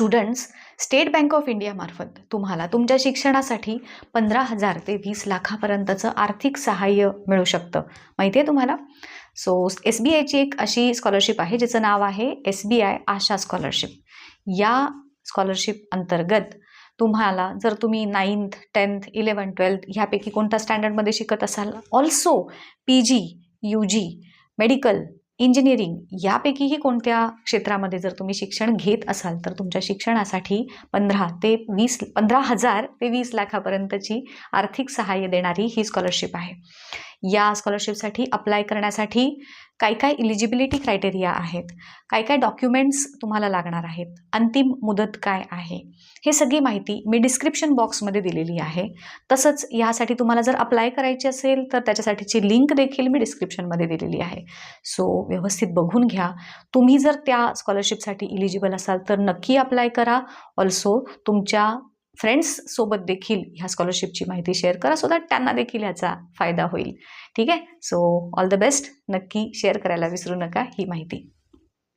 Students state bank of इंडियामार्फत तुम्हाला तुमच्या शिक्षणासाठी पंधरा हजार ते वीस लाखापर्यंतचं आर्थिक सहाय्य मिळू शकतं. माहिती आहे तुम्हाला? सो एस बी आयची एक अशी स्कॉलरशिप आहे जिचं नाव आहे S B I Asha scholarship या स्कॉलरशिप अंतर्गत तुम्हाला जर तुम्ही नाईन्थ टेन्थ इलेवन ट्वेल्थ ह्यापैकी कोणत्या स्टँडर्डमध्ये शिकत असाल also P G U G medical engineering यापैकीही कोणत्या क्षेत्रामध्ये जर तुम्ही शिक्षण घेत असाल तर तुमच्या शिक्षणासाठी पंधरा ते वीस पंधरा हजार ते वीस लाखापर्यंतची आर्थिक सहाय्य देणारी ही स्कॉलरशिप आहे. या स्कॉलरशिपसाठी अप्लाय करण्यासाठी काय काय इलिजिबिलिटी क्रायटेरिया आहेत? काय काय डॉक्युमेंट्स तुम्हाला लागणार आहेत? अंतिम मुदत काय आहे? हे सगळी माहिती मी डिस्क्रिप्शन बॉक्समध्ये दिलेली आहे. तसंच यासाठी तुम्हाला जर अप्लाय करायची असेल तर त्याच्यासाठीची लिंक देखील मी डिस्क्रिप्शनमध्ये दिलेली आहे. सो व्यवस्थित बघून घ्या. तुम्ही जर त्या स्कॉलरशिपसाठी इलिजिबल असाल तर नक्की अप्लाय करा. ऑल्सो तुमच्या फ्रेंड्ससोबत देखील ह्या स्कॉलरशिपची माहिती शेअर करा सो दॅट त्यांना देखील ह्याचा फायदा होईल. ठीक आहे? सो ऑल द बेस्ट नक्की शेअर करायला विसरू नका ही माहिती.